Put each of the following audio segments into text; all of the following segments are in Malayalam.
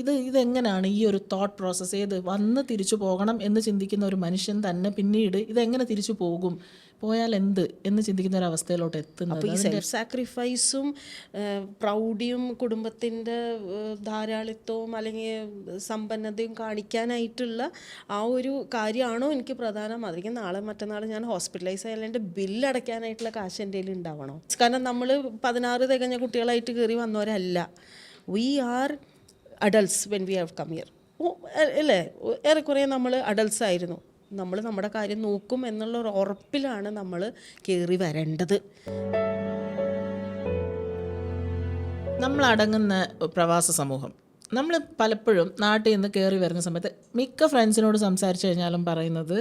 ഇത് ഇതെങ്ങനെയാണ് ഈ ഒരു തോട്ട് പ്രോസസ്സ് ഏത് വന്ന് തിരിച്ചു പോകണം എന്ന് ചിന്തിക്കുന്ന ഒരു മനുഷ്യൻ തന്നെ പിന്നീട് ഇതെങ്ങനെ തിരിച്ചു പോകും? പോയാൽ എന്ത് എന്ന് ചിന്തിക്കുന്ന ഒരു അവസ്ഥയിലോട്ട് എത്തുന്നത്? അപ്പോൾ ഈ സെൽഫ് സാക്രിഫൈസും പ്രൗഢിയും കുടുംബത്തിന്റെ ധാരാളിത്വവും അല്ലെങ്കിൽ സമ്പന്നതയും കാണിക്കാനായിട്ടുള്ള ആ ഒരു കാര്യമാണോ എനിക്ക് പ്രധാനം? അതെങ്കിൽ നാളെ മറ്റന്നാൾ ഞാൻ ഹോസ്പിറ്റലൈസ് ആയാലും എന്റെ ബില്ല് അടയ്ക്കാനായിട്ടുള്ള കാശ് എന്റെ കയ്യിൽ ഉണ്ടാവണോ? കാരണം നമ്മൾ പതിനാറ് തികഞ്ഞ കുട്ടികളായിട്ട് കയറി വന്നവരല്ല. We are adults when we have come here അല്ലേ ഏറെക്കുറെ നമ്മൾ അഡൽട്സ് ആയിരുന്നു. നമ്മൾ നമ്മുടെ കാര്യം നോക്കും എന്നുള്ള ഒരു ഉറപ്പിലാണ് നമ്മൾ കയറി വരേണ്ടത്. നമ്മൾ അടങ്ങുന്ന പ്രവാസ സമൂഹം. നമ്മൾ പലപ്പോഴും നാട്ടിൽ നിന്ന് കയറി വരുന്ന സമയത്ത് മിക്ക ഫ്രണ്ട്സിനോട് സംസാരിച്ചു കഴിഞ്ഞാലും പറയുന്നത്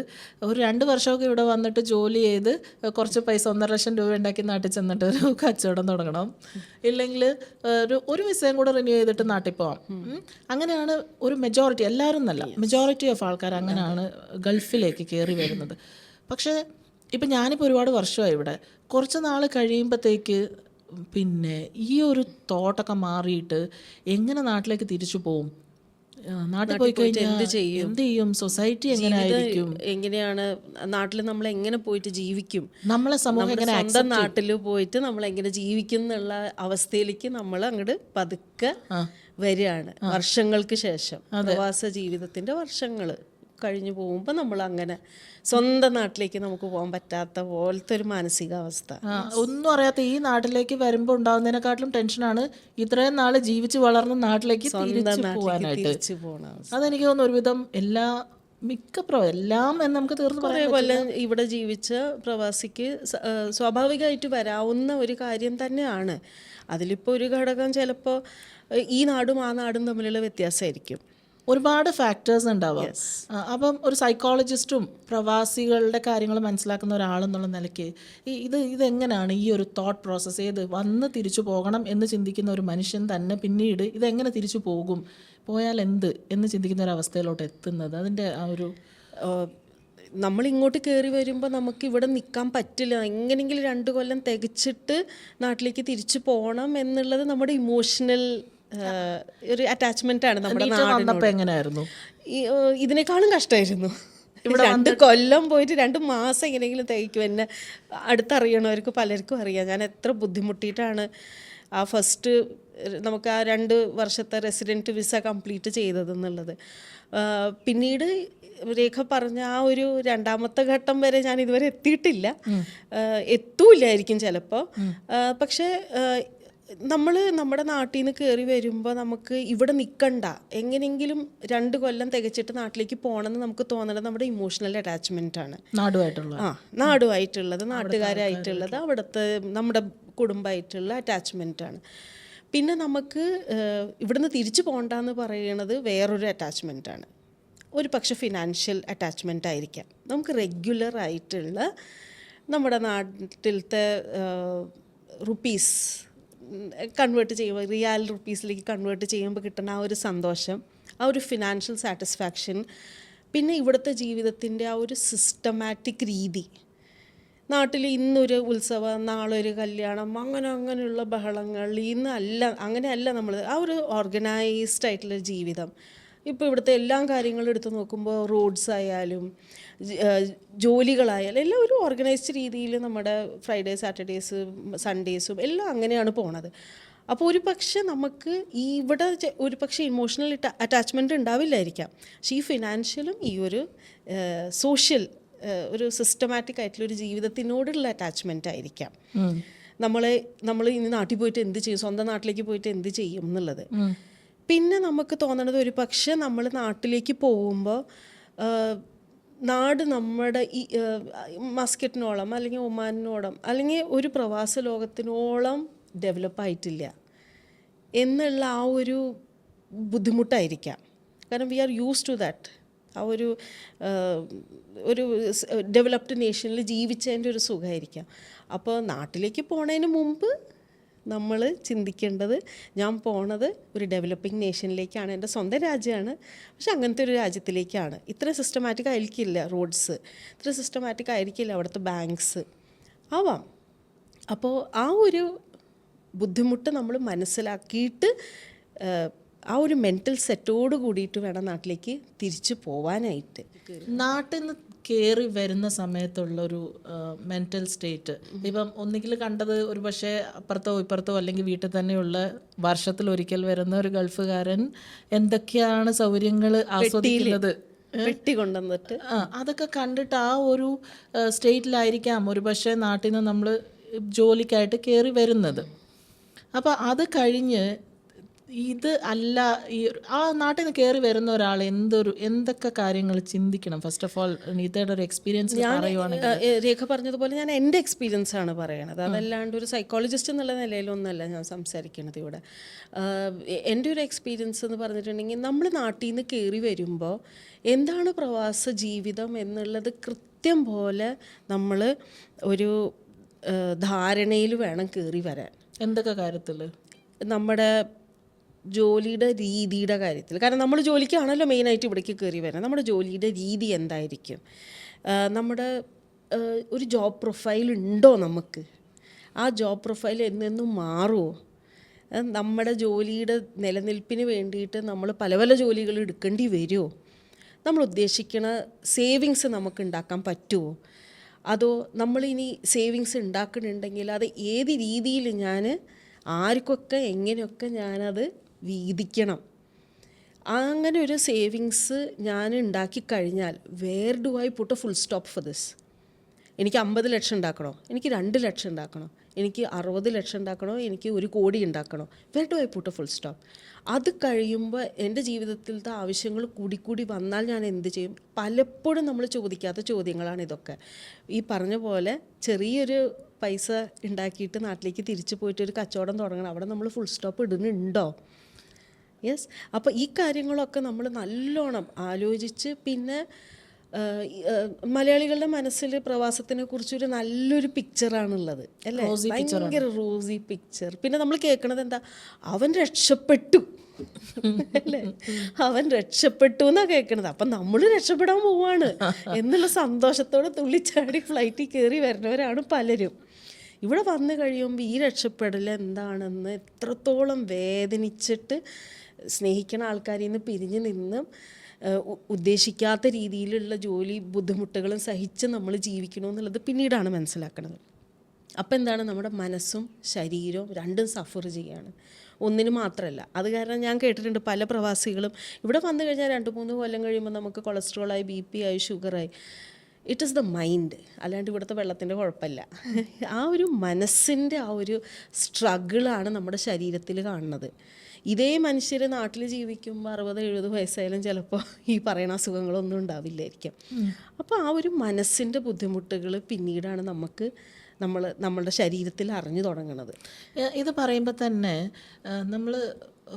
ഒരു രണ്ട് വർഷമൊക്കെ ഇവിടെ വന്നിട്ട് ജോലി ചെയ്ത് കുറച്ച് പൈസ ഒന്നര ലക്ഷം രൂപ ഉണ്ടാക്കി നാട്ടിൽ ചെന്നിട്ട് ഒരു കച്ചവടം തുടങ്ങണം. ഇല്ലെങ്കിൽ ഒരു ഒരു വിസയും കൂടെ റിന്യൂ ചെയ്തിട്ട് നാട്ടിൽ പോവാം. അങ്ങനെയാണ് ഒരു മെജോറിറ്റി എല്ലാവരും എന്നല്ല മെജോറിറ്റി ഓഫ് ആൾക്കാർ അങ്ങനെയാണ് ഗൾഫിലേക്ക് കയറി വരുന്നത്. പക്ഷേ ഇപ്പം ഞാനിപ്പോൾ ഒരുപാട് വർഷമായി ഇവിടെ. കുറച്ച് നാൾ കഴിയുമ്പോഴത്തേക്ക് പിന്നെ ഈ ഒരു തോട്ടൊക്കെ മാറിയിട്ട് എങ്ങനെ നാട്ടിലേക്ക് തിരിച്ചു പോവും? നാട്ടിൽ പോയി കഴിഞ്ഞാൽ എന്ത് ചെയ്യും? എന്ത് ചെയ്യും? സൊസൈറ്റി എങ്ങനെയായിരിക്കും എങ്ങനെയാണ്? നാട്ടിൽ നമ്മൾ എങ്ങനെ പോയിട്ട് ജീവിക്കും? നമ്മളെ സമൂഹം എങ്ങനെ സ്വന്തം നാട്ടിൽ പോയിട്ട് നമ്മൾ എങ്ങനെ ജീവിക്കും എന്നുള്ള അവസ്ഥയിലേക്ക് നമ്മൾ അങ്ങോട്ട് പതുക്കെ വരികയാണ്. വർഷങ്ങൾക്ക് ശേഷം. പ്രവാസ ജീവിതത്തിന്റെ വർഷങ്ങൾ കഴിഞ്ഞു പോകുമ്പോൾ നമ്മൾ അങ്ങനെ സ്വന്തം നാട്ടിലേക്ക് നമുക്ക് പോകാൻ പറ്റാത്ത പോലത്തെ ഒരു മാനസികാവസ്ഥ. ഒന്നും അറിയാത്ത ഈ നാട്ടിലേക്ക് വരുമ്പോൾ ഉണ്ടാകുന്നതിനെക്കാട്ടിലും ടെൻഷനാണ് ഇത്രയും നാൾ ജീവിച്ച് വളർന്ന നാട്ടിലേക്ക് തിരിച്ചു പോകണ അതെനിക്ക് തോന്നുന്നു ഒരുവിധം എല്ലാ മിക്ക പ്രവ എല്ലാം എന്ന് നമുക്ക് തീർന്നു പറയാം കൊല്ലം ഇവിടെ ജീവിച്ച പ്രവാസിക്ക് സ്വാഭാവികമായിട്ട് വരാവുന്ന ഒരു കാര്യം തന്നെയാണ്. അതിലിപ്പോൾ ഒരു ഘടകം ചിലപ്പോൾ ഈ നാടും ആ നാടും തമ്മിലുള്ള വ്യത്യാസമായിരിക്കും. ഒരുപാട് ഫാക്ടേഴ്സ് ഉണ്ടാവാം. അപ്പം ഒരു സൈക്കോളജിസ്റ്റും പ്രവാസികളുടെ കാര്യങ്ങൾ മനസ്സിലാക്കുന്ന ഒരാളെന്നുള്ള നിലയ്ക്ക് ഈ ഇത് ഇതെങ്ങനെയാണ് ഈ ഒരു തോട്ട് പ്രോസസ്സ് ഏത് വന്ന് തിരിച്ചു പോകണം എന്ന് ചിന്തിക്കുന്ന ഒരു മനുഷ്യൻ തന്നെ പിന്നീട് ഇതെങ്ങനെ തിരിച്ചു പോകും? പോയാൽ എന്ത് എന്ന് ചിന്തിക്കുന്ന ഒരു അവസ്ഥയിലോട്ട് എത്തുന്നത്? അതിന്റെ ആ ഒരു നമ്മൾ ഇങ്ങോട്ട് കയറി വരുമ്പോൾ നമുക്ക് ഇവിടെ നിൽക്കാൻ പറ്റില്ല. എങ്ങനെയെങ്കിലും രണ്ട് കൊല്ലം തികച്ചിട്ട് നാട്ടിലേക്ക് തിരിച്ചു പോകണം എന്നുള്ളത് നമ്മുടെ ഇമോഷണൽ ഒരു അറ്റാച്ച്മെന്റ് ആണ് നമ്മുടെ വന്നപ്പോൾ എങ്ങനെയായിരുന്നു ഇതിനേക്കാളും കഷ്ടമായിരുന്നു രണ്ട് കൊല്ലം പോയിട്ട് രണ്ട് മാസം എങ്ങനെയെങ്കിലും തയ്ക്കും എന്നെ അടുത്തറിയണവർക്ക് പലർക്കും അറിയാം. ഞാൻ എത്ര ബുദ്ധിമുട്ടിയിട്ടാണ് ആ ഫസ്റ്റ് നമുക്ക് ആ രണ്ട് വർഷത്തെ റെസിഡന്റ് വിസ കംപ്ലീറ്റ് ചെയ്തതെന്നുള്ളത് പിന്നീട് രേഖ പറഞ്ഞ ആ ഒരു രണ്ടാമത്തെ ഘട്ടം വരെ ഞാൻ ഇതുവരെ എത്തിയിട്ടില്ല. എത്തൂല്ലായിരിക്കും എത്തൂലായിരിക്കും ചിലപ്പോൾ പക്ഷേ നമ്മൾ നമ്മുടെ നാട്ടിൽ നിന്ന് കയറി വരുമ്പോൾ നമുക്ക് ഇവിടെ നിൽക്കണ്ട എങ്ങനെയെങ്കിലും രണ്ട് കൊല്ലം തികച്ചിട്ട് നാട്ടിലേക്ക് പോകണമെന്ന് നമുക്ക് തോന്നണത് നമ്മുടെ ഇമോഷണൽ അറ്റാച്ച്മെന്റ് ആണ്. നാടുമായിട്ടുള്ള ആ നാടുമായിട്ടുള്ളത് നാട്ടുകാരായിട്ടുള്ളത് അവിടുത്തെ നമ്മുടെ കുടുംബമായിട്ടുള്ള അറ്റാച്ച്മെന്റ് ആണ്. പിന്നെ നമുക്ക് ഇവിടുന്ന് തിരിച്ചു പോകണ്ടെന്ന് പറയണത് വേറൊരു അറ്റാച്ച്മെന്റ് ആണ്. ഒരു പക്ഷെ ഫിനാൻഷ്യൽ അറ്റാച്ച്മെന്റ് ആയിരിക്കാം. നമുക്ക് റെഗുലർ ആയിട്ടുള്ള നമ്മുടെ നാട്ടിലത്തെ റുപ്പീസ് കൺവേർട്ട് ചെയ്യുമ്പോൾ റിയൽ റുപ്പീസിലേക്ക് കൺവേർട്ട് ചെയ്യുമ്പോൾ കിട്ടുന്ന ആ ഒരു സന്തോഷം ആ ഒരു ഫിനാൻഷ്യൽ സാറ്റിസ്ഫാക്ഷൻ പിന്നെ ഇവിടുത്തെ ജീവിതത്തിന്റെ ആ ഒരു സിസ്റ്റമാറ്റിക് രീതി. നാട്ടിൽ ഇന്നൊരു ഉത്സവം നാളെ ഒരു കല്യാണം അങ്ങനെ അങ്ങനെയുള്ള ബഹളങ്ങൾ ഇന്നല്ല അങ്ങനെയല്ല നമ്മൾ ആ ഒരു ഓർഗനൈസ്ഡ് ആയിട്ടുള്ള ജീവിതം. ഇപ്പോൾ ഇവിടുത്തെ എല്ലാ കാര്യങ്ങളും എടുത്ത് നോക്കുമ്പോൾ റോഡ്സ് ആയാലും ജോലികളായാലും എല്ലാം ഒരു ഓർഗനൈസ്ഡ് രീതിയിൽ നമ്മുടെ ഫ്രൈഡേ സാറ്റർഡേസ് സൺഡേസും എല്ലാം അങ്ങനെയാണ് പോണത്. അപ്പോൾ ഒരു പക്ഷെ നമുക്ക് ഈ ഇവിടെ ഒരു പക്ഷേ ഇമോഷണൽ അറ്റാച്ച്മെന്റ് ഉണ്ടാവില്ലായിരിക്കാം. പക്ഷേ ഈ ഫിനാൻഷ്യലും ഈ ഒരു സോഷ്യൽ ഒരു സിസ്റ്റമാറ്റിക് ആയിട്ടുള്ള ഒരു ജീവിതത്തിനോടുള്ള അറ്റാച്ച്മെന്റ് ആയിരിക്കാം. നമ്മളെ നമ്മൾ ഇനി നാട്ടിൽ പോയിട്ട് എന്ത് ചെയ്യും? സ്വന്തം നാട്ടിലേക്ക് പോയിട്ട് എന്ത് ചെയ്യും എന്നുള്ളത്. പിന്നെ നമുക്ക് തോന്നണത് ഒരു പക്ഷേ നമ്മൾ നാട്ടിലേക്ക് പോകുമ്പോൾ നാട് നമ്മുടെ ഈ മസ്കറ്റിനോളം അല്ലെങ്കിൽ ഒമാനിനോളം അല്ലെങ്കിൽ ഒരു പ്രവാസ ലോകത്തിനോളം ഡെവലപ്പ് ആയിട്ടില്ല എന്നുള്ള ആ ഒരു ബുദ്ധിമുട്ടായിരിക്കാം. കാരണം we are use to that ആ ഒരു ഒരു ഡെവലപ്ഡ് നേഷനിൽ ജീവിച്ചതിന്റെ ഒരു സുഖമായിരിക്കാം അപ്പോൾ നാട്ടിലേക്ക് പോണതിന് മുമ്പ് നമ്മൾ ചിന്തിക്കേണ്ടത് ഞാൻ പോണത് ഒരു ഡെവലപ്പിംഗ് നേഷനിലേക്കാണ് എന്റെ സ്വന്തം രാജ്യമാണ്. പക്ഷെ അങ്ങനത്തെ ഒരു രാജ്യത്തിലേക്കാണ്. ഇത്ര സിസ്റ്റമാറ്റിക് ആയിരിക്കില്ല റോഡ്സ് ഇത്ര സിസ്റ്റമാറ്റിക് ആയിരിക്കില്ല അവിടുത്തെ ബാങ്ക്സ് ആവാം. അപ്പോൾ ആ ഒരു ബുദ്ധിമുട്ട് നമ്മൾ മനസ്സിലാക്കിയിട്ട് ആ, ഒരു മെന്റൽ സെറ്റോട് കൂടിയിട്ട് വേണം നാട്ടിലേക്ക് തിരിച്ചു പോവാനായിട്ട്. നാട്ടിൽ നിന്ന് കയറി വരുന്ന സമയത്തുള്ളൊരു മെന്റൽ സ്റ്റേറ്റ് ഇപ്പം ഒന്നുകിൽ കണ്ടത് ഒരു പക്ഷേ അപ്പുറത്തോ ഇപ്പുറത്തോ അല്ലെങ്കിൽ വീട്ടിൽ തന്നെയുള്ള വർഷത്തിൽ ഒരിക്കൽ വരുന്ന ഒരു ഗൾഫുകാരൻ എന്തൊക്കെയാണ് സൗകര്യങ്ങൾ ആസ്വദിക്കുന്നത്? വെട്ടി കൊണ്ടുവന്നിട്ട്. ആ അതൊക്കെ കണ്ടിട്ട് ആ ഒരു സ്റ്റേറ്റിലായിരിക്കാം ഒരു പക്ഷേ നാട്ടിൽ നിന്ന് നമ്മൾ ജോലിക്കായിട്ട് കയറി വരുന്നത്. അപ്പോൾ അത് കഴിഞ്ഞ് ഇത് അല്ല ഈ ആ നാട്ടിൽ നിന്ന് കയറി വരുന്ന ഒരാൾ എന്തൊരു എന്തൊക്കെ കാര്യങ്ങൾ ചിന്തിക്കണം? ഫസ്റ്റ് ഓഫ് ഓൾ നീതയുടെ ഒരു എക്സ്പീരിയൻസ് പറയുവാണെങ്കിൽ. രേഖ പറഞ്ഞതുപോലെ ഞാൻ എന്റെ എക്സ്പീരിയൻസ് ആണ് പറയണത്. അതല്ലാണ്ട് ഒരു സൈക്കോളജിസ്റ്റ് എന്നുള്ള നിലയിലൊന്നല്ല ഞാൻ സംസാരിക്കണത് ഇവിടെ. എന്റെ ഒരു എക്സ്പീരിയൻസ് എന്ന് പറഞ്ഞിട്ടുണ്ടെങ്കിൽ നമ്മൾ നാട്ടിൽ നിന്ന് കയറി വരുമ്പോൾ എന്താണ് പ്രവാസ ജീവിതം എന്നുള്ളത് കൃത്യം പോലെ നമ്മൾ ഒരു ധാരണയിൽ വേണം കയറി വരാൻ. എന്തൊക്കെ കാര്യത്തിൽ നമ്മുടെ ജോലിയുടെ രീതിയുടെ കാര്യത്തിൽ. കാരണം നമ്മൾ ജോലിക്കാണല്ലോ മെയിനായിട്ട് ഇവിടേക്ക് കയറി വരുന്നത്. നമ്മുടെ ജോലിയുടെ രീതി എന്തായിരിക്കും? നമ്മുടെ ഒരു ജോബ് പ്രൊഫൈൽ ഉണ്ടോ നമുക്ക്? ആ ജോബ് പ്രൊഫൈൽ എന്നെന്നും മാറുമോ നമ്മുടെ ജോലിയുടെ നിലനിൽപ്പിന് വേണ്ടിയിട്ട് നമ്മൾ പല പല ജോലികൾ എടുക്കേണ്ടി വരുമോ നമ്മൾ ഉദ്ദേശിക്കുന്ന സേവിങ്സ് നമുക്ക് ഉണ്ടാക്കാൻ പറ്റുമോ അതോ നമ്മളിനി സേവിങ്സ് ഉണ്ടാക്കുന്നുണ്ടെങ്കിൽ അത് ഏത് രീതിയിൽ ഞാൻ ആർക്കൊക്കെ എങ്ങനെയൊക്കെ ഞാനത് വീതിക്കണം. അങ്ങനെ ഒരു സേവിങ്സ് ഞാൻ ഉണ്ടാക്കി കഴിഞ്ഞാൽ where do I put a full stop for this എനിക്ക് അമ്പത് ലക്ഷം ഉണ്ടാക്കണോ? എനിക്ക് രണ്ട് ലക്ഷം ഉണ്ടാക്കണോ? എനിക്ക് അറുപത് ലക്ഷം ഉണ്ടാക്കണോ? എനിക്ക് ഒരു കോടി ഉണ്ടാക്കണോ? Where do I put a full stop അത് കഴിയുമ്പോൾ എന്റെ ജീവിതത്തിലത്തെ ആവശ്യങ്ങൾ കൂടി കൂടി വന്നാൽ ഞാൻ എന്ത് ചെയ്യും? പലപ്പോഴും നമ്മൾ ചോദിക്കാത്ത ചോദ്യങ്ങളാണ് ഇതൊക്കെ. ഈ പറഞ്ഞ പോലെ ചെറിയൊരു പൈസ ഉണ്ടാക്കിയിട്ട് നാട്ടിലേക്ക് തിരിച്ചു പോയിട്ട് ഒരു കച്ചവടം തുടങ്ങണം. അവിടെ നമ്മൾ ഫുൾ സ്റ്റോപ്പ് ഇടുന്നുണ്ടോ? യെസ് അപ്പോൾ ഈ കാര്യങ്ങളൊക്കെ നമ്മൾ നല്ലോണം ആലോചിച്ച് പിന്നെ മലയാളികളുടെ മനസ്സിൽ പ്രവാസത്തിനെ കുറിച്ചൊരു നല്ലൊരു പിക്ചറാണുള്ളത് അല്ലേ? ഭയങ്കര റോസി പിക്ചർ പിന്നെ നമ്മൾ കേൾക്കണത് എന്താ അവൻ രക്ഷപ്പെട്ടു. അല്ലേ? അവൻ രക്ഷപ്പെട്ടു എന്നാ കേൾക്കണത്. അപ്പം നമ്മൾ രക്ഷപ്പെടാൻ പോവാണ്. എന്നുള്ള സന്തോഷത്തോടെ തുള്ളിച്ചാടി ഫ്ലൈറ്റിൽ കയറി വരുന്നവരാണ് പലരും. ഇവിടെ വന്നു കഴിയുമ്പോൾ ഈ രക്ഷപ്പെടൽ എന്താണെന്ന് എത്രത്തോളം വേദനിച്ചിട്ട് സ്നേഹിക്കുന്ന ആൾക്കാരിൽ നിന്ന് പിരിഞ്ഞ് നിന്നും ഉദ്ദേശിക്കാത്ത രീതിയിലുള്ള ജോലി ബുദ്ധിമുട്ടുകളും സഹിച്ച് നമ്മൾ ജീവിക്കണമെന്നുള്ളത് പിന്നീടാണ് മനസ്സിലാക്കുന്നത് അപ്പോൾ എന്താണ് നമ്മുടെ മനസ്സും ശരീരവും രണ്ടും സഫർ ചെയ്യാണ്. ഒന്നിന് മാത്രമല്ല അത് കാരണം ഞാൻ കേട്ടിട്ടുണ്ട് പല പ്രവാസികളും ഇവിടെ വന്നു കഴിഞ്ഞാൽ രണ്ട് മൂന്ന് കൊല്ലം കഴിയുമ്പോൾ നമുക്ക് കൊളസ്ട്രോളായി ബി പി ആയി ഷുഗറായി. ഇറ്റ് ഈസ് ദ മൈൻഡ് അല്ലാണ്ട് ഇവിടുത്തെ വെള്ളത്തിന്റെ കുഴപ്പമില്ല. ആ ഒരു മനസ്സിന്റെ ആ ഒരു സ്ട്രഗിളാണ് നമ്മുടെ ശരീരത്തിൽ കാണുന്നത്. ഇതേ മനുഷ്യർ നാട്ടിൽ ജീവിക്കുമ്പോൾ അറുപത് എഴുപത് വയസ്സായാലും ചിലപ്പോൾ ഈ പറയുന്ന അസുഖങ്ങളൊന്നും ഉണ്ടാവില്ലായിരിക്കും. അപ്പോൾ ആ ഒരു മനസ്സിന്റെ ബുദ്ധിമുട്ടുകൾ പിന്നീടാണ് നമുക്ക് നമ്മൾ നമ്മളുടെ ശരീരത്തിൽ അറിഞ്ഞു തുടങ്ങുന്നത് ഇത് പറയുമ്പോൾ തന്നെ നമ്മൾ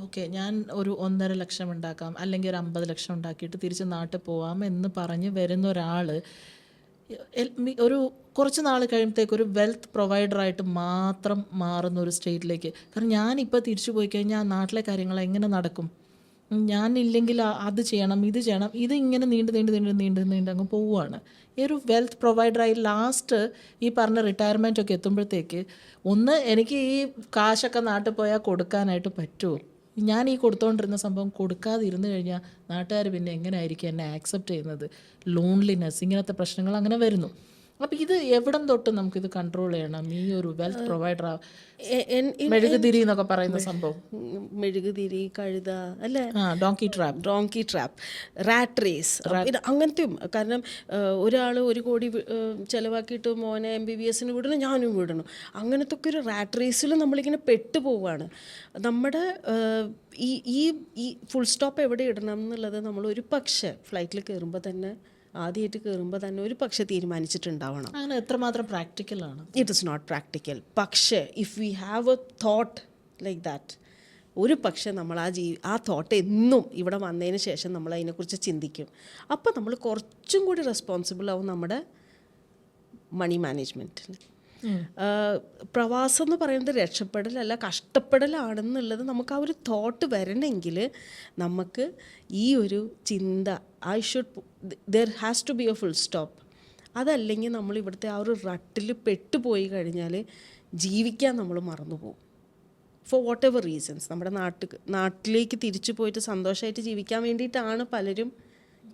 ഓക്കെ ഞാൻ ഒരു ഒന്നര ലക്ഷം ഉണ്ടാക്കാം അല്ലെങ്കിൽ ഒരു അമ്പത് ലക്ഷം ഉണ്ടാക്കിയിട്ട് തിരിച്ച് നാട്ടിൽ പോവാം എന്ന് പറഞ്ഞ് വരുന്ന ഒരാൾ ഒരു കുറച്ച് നാൾ കഴിയുമ്പോഴത്തേക്ക് ഒരു വെൽത്ത് പ്രൊവൈഡറായിട്ട് മാത്രം മാറുന്ന ഒരു സ്റ്റേറ്റിലേക്ക് കാരണം ഞാനിപ്പോൾ തിരിച്ചു പോയി കഴിഞ്ഞാൽ നാട്ടിലെ കാര്യങ്ങൾ എങ്ങനെ നടക്കും? ഞാൻ ഇല്ലെങ്കിൽ അത് ചെയ്യണം ഇത് ചെയ്യണം ഇത് ഇങ്ങനെ നീണ്ട് നീണ്ട് നീണ്ട് നീണ്ട് നീണ്ട് അങ്ങ് പോവുകയാണ് ഈ ഒരു വെൽത്ത് പ്രൊവൈഡറായി ലാസ്റ്റ് ഈ പറഞ്ഞ റിട്ടയർമെന്റ് ഒക്കെ എത്തുമ്പോഴത്തേക്ക് ഒന്ന് എനിക്ക് ഈ കാശൊക്കെ നാട്ടിൽ പോയാൽ കൊടുക്കാനായിട്ട് പറ്റുമോ ഞാൻ ഈ കൊടുത്തോണ്ടിരുന്ന സംഭവം കൊടുക്കാതെ ഇരുന്ന് കഴിഞ്ഞാൽ നാട്ടുകാർ പിന്നെ എങ്ങനെയായിരിക്കും എന്നെ ആക്സെപ്റ്റ് ചെയ്യുന്നത്? ലോൺലിനെസ് ഇങ്ങനത്തെ പ്രശ്നങ്ങൾ അങ്ങനെ വരുന്നു. അപ്പോൾ ഇത് എവിടം തൊട്ട് ഇത് കൺട്രോൾ ചെയ്യണം? ഈ ഒരു വെൽത്ത് പ്രൊവൈഡർ മെഴുകുതിരി എന്നൊക്കെ പറയുന്ന സംഭവം. മെഴുകുതിരി കഴുത അല്ലേ? Donkey trap donkey trap rat race ഇത് അങ്ങനത്തെയും കാരണം ഒരാൾ ഒരു കോടി ചിലവാക്കിയിട്ട് മോനെ എം ബി ബി എസിന് വിടണം ഞാനും വിടണം. അങ്ങനത്തെ ഒക്കെ ഒരു റാറ്റ് റേസിൽ നമ്മളിങ്ങനെ പെട്ടു പോവാണ്. നമ്മുടെ ഈ ഈ ഫുൾ സ്റ്റോപ്പ് എവിടെ ഇടണം എന്നുള്ളത് നമ്മൾ ഒരു പക്ഷേ ഫ്ലൈറ്റിൽ കയറുമ്പോൾ തന്നെ ആദ്യമായിട്ട് കയറുമ്പോൾ തന്നെ ഒരു പക്ഷെ തീരുമാനിച്ചിട്ടുണ്ടാവണം. അങ്ങനെ എത്രമാത്രം പ്രാക്ടിക്കലാണ് ഇറ്റ് ഇസ് നോട്ട് പ്രാക്ടിക്കൽ പക്ഷേ if we have a thought like that ഒരു പക്ഷെ നമ്മൾ ആ ജീ ആ തോട്ട് എന്നും ഇവിടെ വന്നതിന് ശേഷം നമ്മൾ അതിനെക്കുറിച്ച് ചിന്തിക്കും. അപ്പോൾ നമ്മൾ കുറച്ചും കൂടി റെസ്പോൺസിബിൾ ആവും നമ്മുടെ മണി മാനേജ്മെന്റിൽ പ്രവാസം എന്ന് പറയുന്നത് രക്ഷപ്പെടലല്ല കഷ്ടപ്പെടലാണെന്നുള്ളത് നമുക്ക് ആ ഒരു തോട്ട് വരണമെങ്കിൽ നമുക്ക് ഈ ഒരു ചിന്ത I should there has to be a full stop അതല്ലെങ്കിൽ നമ്മൾ ഇവിടുത്തെ ആ ഒരു റട്ടിൽ പെട്ടുപോയി കഴിഞ്ഞാൽ ജീവിക്കാൻ നമ്മൾ മറന്നു പോകും. ഫോർ വാട്ട് എവർ റീസൺസ് നമ്മുടെ നാട്ടിൽ നാട്ടിലേക്ക് തിരിച്ചു പോയിട്ട് സന്തോഷമായിട്ട് ജീവിക്കാൻ വേണ്ടിയിട്ടാണ് പലരും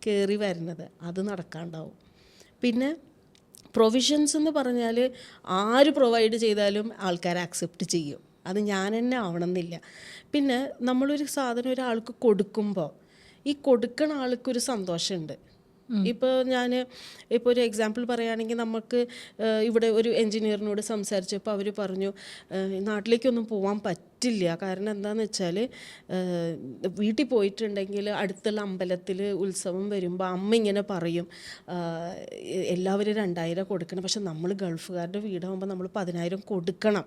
കയറി വരുന്നത്. അത് നടക്കാണ്ടാവും. പിന്നെ പ്രൊവിഷൻസ് എന്ന് പറഞ്ഞാൽ ആര് പ്രൊവൈഡ് ചെയ്താലും ആൾക്കാർ ആക്സെപ്റ്റ് ചെയ്യും. അത് ഞാൻ തന്നെ ആവണമെന്നില്ല. പിന്നെ നമ്മളൊരു സാധനം ഒരാൾക്ക് കൊടുക്കുമ്പോൾ ഈ കൊടുക്കണ ആൾക്കൊരു സന്തോഷമുണ്ട്. ഇപ്പോൾ ഞാൻ ഇപ്പോൾ ഒരു എക്സാമ്പിൾ പറയുകയാണെങ്കിൽ നമുക്ക് ഇവിടെ ഒരു എൻജിനീയറിനോട് സംസാരിച്ചപ്പോൾ അവർ പറഞ്ഞു നാട്ടിലേക്കൊന്നും പോകാൻ പറ്റില്ല. കാരണം എന്താണെന്ന് വെച്ചാൽ വീട്ടിൽ പോയിട്ടുണ്ടെങ്കിൽ അടുത്തുള്ള അമ്പലത്തിൽ ഉത്സവം വരുമ്പോൾ അമ്മ ഇങ്ങനെ പറയും എല്ലാവരും രണ്ടായിരം കൊടുക്കണം. പക്ഷെ നമ്മൾ ഗൾഫുകാരുടെ വീടാകുമ്പോൾ നമ്മൾ പതിനായിരം കൊടുക്കണം.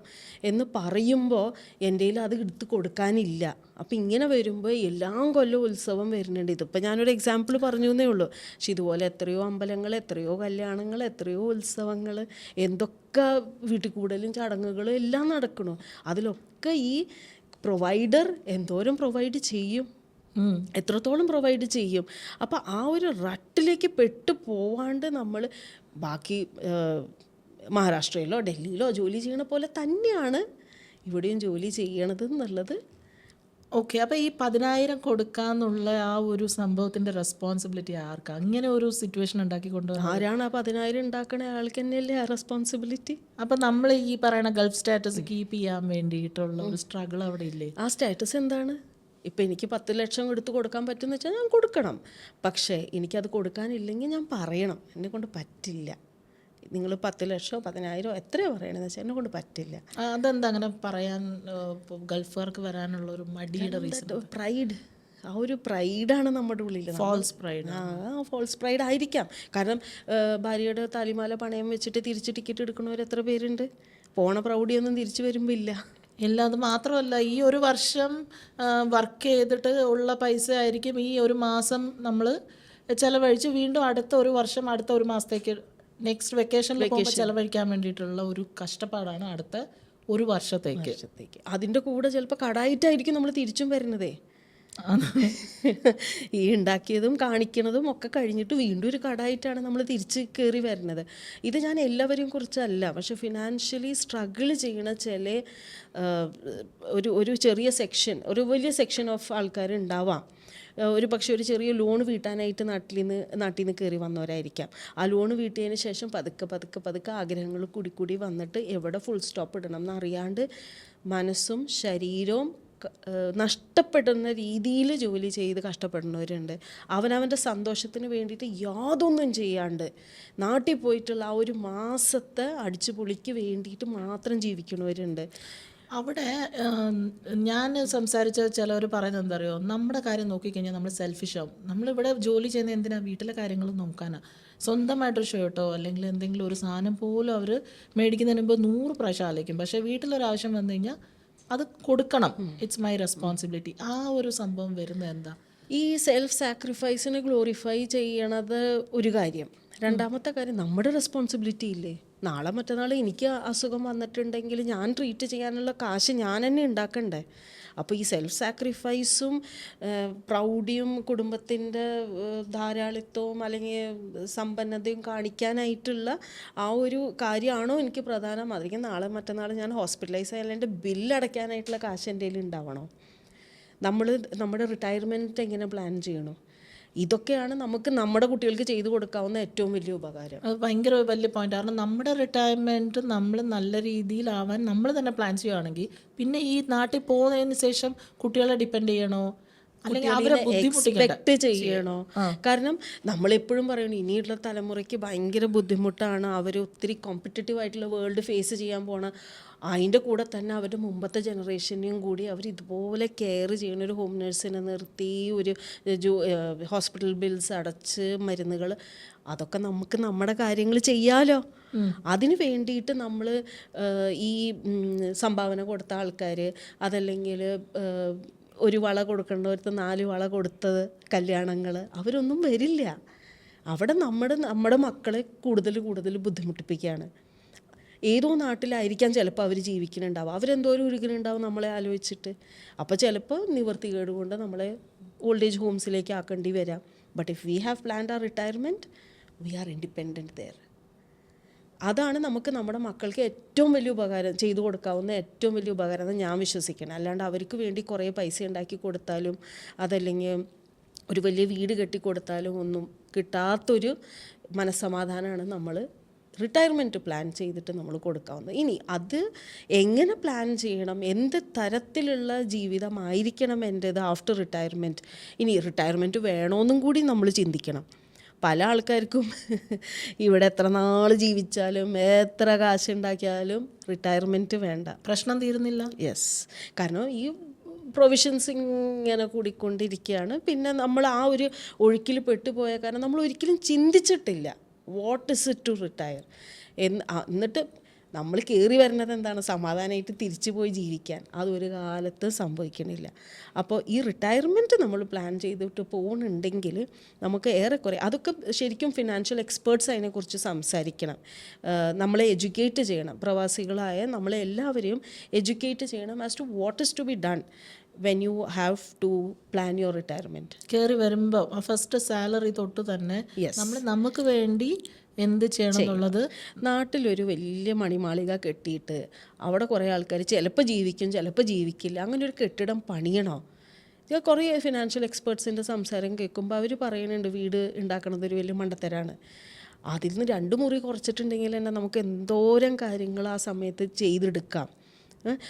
എന്ന് പറയുമ്പോൾ എന്റെ അത് എടുത്ത് കൊടുക്കാനില്ല. അപ്പം ഇങ്ങനെ വരുമ്പോൾ എല്ലാം കൊല്ലം ഉത്സവം വരുന്നുണ്ട്. ഇതിപ്പോൾ ഞാനൊരു എക്സാമ്പിൾ പറഞ്ഞു എന്നേ ഉള്ളൂ. പക്ഷെ ഇതുപോലെ എത്രയോ അമ്പലങ്ങൾ എത്രയോ കല്യാണങ്ങൾ എത്രയോ ഉത്സവങ്ങൾ എന്തൊക്കെ വീട്ടിൽ കൂടലും ചടങ്ങുകളും എല്ലാം നടക്കണു. അതിലൊക്കെ ഈ പ്രൊവൈഡർ എന്തോരം പ്രൊവൈഡ് ചെയ്യും. എത്രത്തോളം പ്രൊവൈഡ് ചെയ്യും? അപ്പോൾ ആ ഒരു റട്ടിലേക്ക് പെട്ടു പോവാണ്ട് നമ്മൾ ബാക്കി മഹാരാഷ്ട്രയിലോ ഡൽഹിയിലോ ജോലി ചെയ്യണ പോലെ തന്നെയാണ് ഇവിടെയും ജോലി ചെയ്യണത് എന്നുള്ളത് ഓക്കെ അപ്പോൾ ഈ പതിനായിരം കൊടുക്കാന്നുള്ള ആ ഒരു സംഭവത്തിന്റെ റെസ്പോൺസിബിലിറ്റി ആർക്കാ? അങ്ങനെ ഒരു സിറ്റുവേഷൻ ഉണ്ടാക്കി കൊണ്ടുവന്നത്? ആരാണ് ആ പതിനായിരം ഉണ്ടാക്കണ? ആൾക്ക് തന്നെയല്ലേ ആ റെസ്പോൺസിബിലിറ്റി അപ്പം നമ്മൾ ഈ പറയുന്ന ഗൾഫ് സ്റ്റാറ്റസ് കീപ്പ് ചെയ്യാൻ വേണ്ടിയിട്ടുള്ള ഒരു സ്ട്രഗിൾ അവിടെ ഇല്ലേ? ആ സ്റ്റാറ്റസ് എന്താണ്? ഇപ്പം എനിക്ക് പത്ത് ലക്ഷം എടുത്ത് കൊടുക്കാൻ പറ്റുമെന്ന് വെച്ചാൽ ഞാൻ കൊടുക്കണം. പക്ഷേ എനിക്കത് കൊടുക്കാനില്ലെങ്കിൽ ഞാൻ പറയണം. എന്നെ കൊണ്ട് പറ്റില്ല. നിങ്ങൾ പത്ത് ലക്ഷമോ പതിനായിരമോ എത്രയോ പറയണമെന്ന് വെച്ചാൽ എന്നെ കൊണ്ട് പറ്റില്ല അതെന്താ അങ്ങനെ പറയാൻ ഗൾഫുകാർക്ക് വരാനുള്ള ഒരു മടിയുടെ റീസൺ പ്രൈഡ് ആ ഒരു പ്രൈഡാണ് നമ്മുടെ ഉള്ളിൽ ഫോൾസ് പ്രൈഡ് ആ ഫോൾസ് പ്രൈഡ് ആയിരിക്കാം. കാരണം ഭാര്യയുടെ താലിമാല പണയം വെച്ചിട്ട് തിരിച്ച് ടിക്കറ്റ് എടുക്കുന്നവർ എത്ര പേരുണ്ട്? പോണ പ്രൗഢിയൊന്നും തിരിച്ചു വരുമ്പോൾ ഇല്ല ഇല്ല അത് മാത്രമല്ല ഈ ഒരു വർഷം വർക്ക് ചെയ്തിട്ട് ഉള്ള പൈസ ആയിരിക്കും ഈ ഒരു മാസം നമ്മൾ ചിലവഴിച്ച് വീണ്ടും അടുത്ത ഒരു വർഷം അടുത്ത ഒരു മാസത്തേക്ക് നെക്സ്റ്റ് വെക്കേഷനിൽ ചെലവഴിക്കാൻ ചിലവഴിക്കാൻ വേണ്ടിയിട്ടുള്ള ഒരു കഷ്ടപ്പാടാണ് അടുത്ത ഒരു വർഷത്തേക്ക്. വർഷത്തേക്ക്. അതിന്റെ കൂടെ ചിലപ്പോൾ കടായിട്ടായിരിക്കും നമ്മൾ തിരിച്ചും വരുന്നതേ. ഈ ഉണ്ടാക്കിയതും കാണിക്കണതും ഒക്കെ കഴിഞ്ഞിട്ട് വീണ്ടും ഒരു കടായിട്ടാണ് നമ്മൾ തിരിച്ച് കയറി വരുന്നത്. ഇത് ഞാൻ എല്ലാവരെയും കുറിച്ചല്ല പക്ഷെ ഫിനാൻഷ്യലി സ്ട്രഗിൾ ചെയ്യണ ചില ഒരു ഒരു ചെറിയ സെക്ഷൻ ഒരു വലിയ സെക്ഷൻ ഓഫ് ആൾക്കാർ ഉണ്ടാവാം ഒരു പക്ഷേ ഒരു ചെറിയ ലോൺ വീട്ടാനായിട്ട് നാട്ടിൽ നിന്ന് നാട്ടിൽ നിന്ന് കയറി വന്നവരായിരിക്കാം. ആ ലോൺ വീട്ടിയതിന് ശേഷം പതുക്കെ പതുക്കെ പതുക്കെ ആഗ്രഹങ്ങൾ കൂടി കൂടി വന്നിട്ട് എവിടെ ഫുൾ സ്റ്റോപ്പ് ഇടണം എന്നറിയാണ്ട് മനസ്സും ശരീരവും നഷ്ടപ്പെടുന്ന രീതിയിൽ ജോലി ചെയ്ത് കഷ്ടപ്പെടുന്നവരുണ്ട്. അവനവന്റെ സന്തോഷത്തിന് വേണ്ടിയിട്ട് യാതൊന്നും ചെയ്യാണ്ട് നാട്ടിൽ പോയിട്ടുള്ള ആ ഒരു മാസത്തെ അടിച്ചു പൊളിക്ക് വേണ്ടിയിട്ട് മാത്രം ജീവിക്കുന്നവരുണ്ട്. അവിടെ ഞാൻ സംസാരിച്ച ചിലവർ പറയുന്നത് എന്താ പറയുക നമ്മുടെ കാര്യം നോക്കിക്കഴിഞ്ഞാൽ നമ്മൾ സെൽഫിഷാവും നമ്മളിവിടെ ജോലി ചെയ്യുന്ന എന്തിനാണ് വീട്ടിലെ കാര്യങ്ങൾ നോക്കാനാണ് സ്വന്തമായിട്ടൊരു ഷർട്ടോ അല്ലെങ്കിൽ എന്തെങ്കിലും ഒരു സാധനം പോലും അവർ മേടിക്കുന്നതിന് മുമ്പ് നൂറ് പ്രാവശ്യം ആലോചിക്കും. പക്ഷേ വീട്ടിലൊരാവശ്യം വന്നു കഴിഞ്ഞാൽ അത് കൊടുക്കണം. ഇറ്റ്സ് മൈ റെസ്പോൺസിബിലിറ്റി ആ ഒരു സംഭവം വരുന്നത് എന്താ? ഈ സെൽഫ് സാക്രിഫൈസിനെ ഗ്ലോറിഫൈ ചെയ്യണത് ഒരു കാര്യം. രണ്ടാമത്തെ കാര്യം നമ്മുടെ റെസ്പോൺസിബിലിറ്റി ഇല്ലേ? നാളെ മറ്റന്നാൾ എനിക്ക് അസുഖം വന്നിട്ടുണ്ടെങ്കിൽ ഞാൻ ട്രീറ്റ് ചെയ്യാനുള്ള കാശ് ഞാൻ തന്നെ ഉണ്ടാക്കണ്ടേ? അപ്പോൾ ഈ സെൽഫ് സാക്രിഫൈസും പ്രൗഢിയും കുടുംബത്തിന്റെ ധാരാളിത്വവും അല്ലെങ്കിൽ സമ്പന്നതയും കാണിക്കാനായിട്ടുള്ള ആ ഒരു കാര്യമാണോ എനിക്ക് പ്രധാനം? അല്ലെങ്കിൽ നാളെ മറ്റന്നാൾ ഞാൻ ഹോസ്പിറ്റലൈസ് ആയാലും എന്റെ ബില്ലടയ്ക്കാനായിട്ടുള്ള കാശ് എന്റെ ഉണ്ടാവണോ? നമ്മൾ നമ്മുടെ റിട്ടയർമെന്റ് എങ്ങനെ പ്ലാൻ ചെയ്യണോ? ഇതൊക്കെയാണ് നമുക്ക് നമ്മുടെ കുട്ടികൾക്ക് ചെയ്തു കൊടുക്കാവുന്ന ഏറ്റവും വലിയ ഉപകാരം. അത് ഭയങ്കര വലിയ പോയിന്റ് കാരണം നമ്മുടെ റിട്ടയർമെന്റ് നമ്മൾ നല്ല രീതിയിലാവാൻ നമ്മൾ തന്നെ പ്ലാൻ ചെയ്യുകയാണെങ്കിൽ പിന്നെ ഈ നാട്ടിൽ പോകുന്നതിന് ശേഷം കുട്ടികളെ ഡിപ്പെൻഡ് ചെയ്യണോ? അല്ലെങ്കിൽ അവരെ എക്സ്പെക്ട് ചെയ്യണോ? കാരണം നമ്മളെപ്പോഴും പറയണം ഇനിയുള്ള തലമുറയ്ക്ക് ഭയങ്കര ബുദ്ധിമുട്ടാണ്. അവർ ഒത്തിരി കോമ്പറ്റേറ്റീവ് ആയിട്ടുള്ള വേൾഡ് ഫേസ് ചെയ്യാൻ പോണ അതിന്റെ കൂടെ തന്നെ അവരുടെ മുമ്പത്തെ ജനറേഷനെയും കൂടി അവർ ഇതുപോലെ കെയർ ചെയ്യണ ഒരു ഹോം നഴ്സിനെ നിർത്തി ഒരു ജോ ഹോസ്പിറ്റൽ ബിൽസ് അടച്ച് മരുന്നുകൾ അതൊക്കെ നമുക്ക് നമ്മുടെ കാര്യങ്ങൾ ചെയ്യാലോ. അതിന് വേണ്ടിയിട്ട് നമ്മൾ ഈ സംഭാവന കൊടുത്ത ആൾക്കാർ അതല്ലെങ്കിൽ ഒരു വള കൊടുക്കേണ്ടവർക്ക് നാല് വള കൊടുത്തത് കല്യാണങ്ങൾ അവരൊന്നും വരില്ല. അവിടെ നമ്മുടെ നമ്മുടെ മക്കളെ കൂടുതൽ കൂടുതൽ ബുദ്ധിമുട്ടിപ്പിക്കുകയാണ്. ഏതോ നാട്ടിലായിരിക്കാം ചിലപ്പോൾ അവർ ജീവിക്കുന്നുണ്ടാവും അവരെന്തോരം ഉരുകുന്നുണ്ടാവും നമ്മളെ ആലോചിച്ചിട്ട്. അപ്പോൾ ചിലപ്പോൾ നിവർത്തി കേടുകൊണ്ട് നമ്മളെ ഓൾഡ് ഏജ് ഹോംസിലേക്ക് ആക്കേണ്ടി വരാം. But if we have planned our retirement we are independent there അതാണ് നമുക്ക് നമ്മുടെ മക്കൾക്ക് ഏറ്റവും വലിയ ഉപകാരം ചെയ്തു കൊടുക്കാവുന്ന ഏറ്റവും വലിയ ഉപകാരം എന്ന് ഞാൻ വിശ്വസിക്കണം അല്ലാണ്ട് അവർക്ക് വേണ്ടി കുറേ പൈസ ഉണ്ടാക്കി കൊടുത്താലും അതല്ലെങ്കിൽ ഒരു വലിയ വീട് കെട്ടിക്കൊടുത്താലും ഒന്നും കിട്ടാത്തൊരു മനസ്സമാധാനമാണ് നമ്മൾ റിട്ടയർമെന്റ് പ്ലാൻ ചെയ്തിട്ട് നമ്മൾ കൊടുക്കാവുന്നത്. ഇനി അത് എങ്ങനെ പ്ലാൻ ചെയ്യണം? എന്ത് തരത്തിലുള്ള ജീവിതമായിരിക്കണം എന്റേത് ആഫ്റ്റർ റിട്ടയർമെന്റ് ഇനി റിട്ടയർമെന്റ് വേണമെന്നും കൂടി നമ്മൾ ചിന്തിക്കണം. പല ആൾക്കാർക്കും ഇവിടെ എത്ര നാൾ ജീവിച്ചാലും എത്ര കാശ് ഉണ്ടാക്കിയാലും റിട്ടയർമെന്റ് വേണ്ട. പ്രശ്നം തീരുന്നില്ല? യെസ് കാരണം ഈ പ്രൊവിഷൻസ് ഇങ്ങനെ കൂടിക്കൊണ്ടിരിക്കുകയാണ് പിന്നെ നമ്മൾ ആ ഒരു ഒഴുക്കിൽ പെട്ടുപോയ കാരണം നമ്മൾ ഒരിക്കലും ചിന്തിച്ചിട്ടില്ല. What is it to retire എന്ന് എന്നിട്ട് നമ്മൾ കയറി വരുന്നത് എന്താണ്? സമാധാനമായിട്ട് തിരിച്ചു പോയി ജീവിക്കാൻ. അതൊരു കാലത്ത് സംഭവിക്കണില്ല. അപ്പോൾ ഈ റിട്ടയർമെന്റ് നമ്മൾ പ്ലാൻ ചെയ്തിട്ട് പോകുന്നുണ്ടെങ്കിൽ നമുക്ക് ഏറെക്കുറെ അതൊക്കെ ശരിക്കും ഫിനാൻഷ്യൽ എക്സ്പേർട്സ് അതിനെക്കുറിച്ച് സംസാരിക്കണം. നമ്മളെ എഡ്യൂക്കേറ്റ് ചെയ്യണം. പ്രവാസികളായ നമ്മളെ എല്ലാവരെയും എഡ്യൂക്കേറ്റ് ചെയ്യണം as to what is to be done when you have to plan your retirement കയറി വരുമ്പോൾ ഫസ്റ്റ് സാലറി തൊട്ട് തന്നെ. നമ്മൾ നമുക്ക് വേണ്ടി എന്ത് ചെയ്യണം എന്നുള്ളത്? നാട്ടിലൊരു വലിയ മണിമാളിക കെട്ടിയിട്ട് അവിടെ കുറേ ആൾക്കാർ ചിലപ്പോൾ ജീവിക്കും ചിലപ്പോൾ ജീവിക്കില്ല. അങ്ങനെ ഒരു കെട്ടിടം പണിയണോ? ഇത് കുറേ ഫിനാൻഷ്യൽ എക്സ്പേർട്സിന്റെ സംസാരം കേൾക്കുമ്പോൾ അവർ പറയുന്നുണ്ട് വീട് ഉണ്ടാക്കണത് ഒരു വലിയ മണ്ടത്തരാണ്. അതിൽ നിന്ന് രണ്ട് മുറി കുറച്ചിട്ടുണ്ടെങ്കിൽ തന്നെ നമുക്ക് എന്തോരം കാര്യങ്ങൾ ആ സമയത്ത് ചെയ്തെടുക്കാം?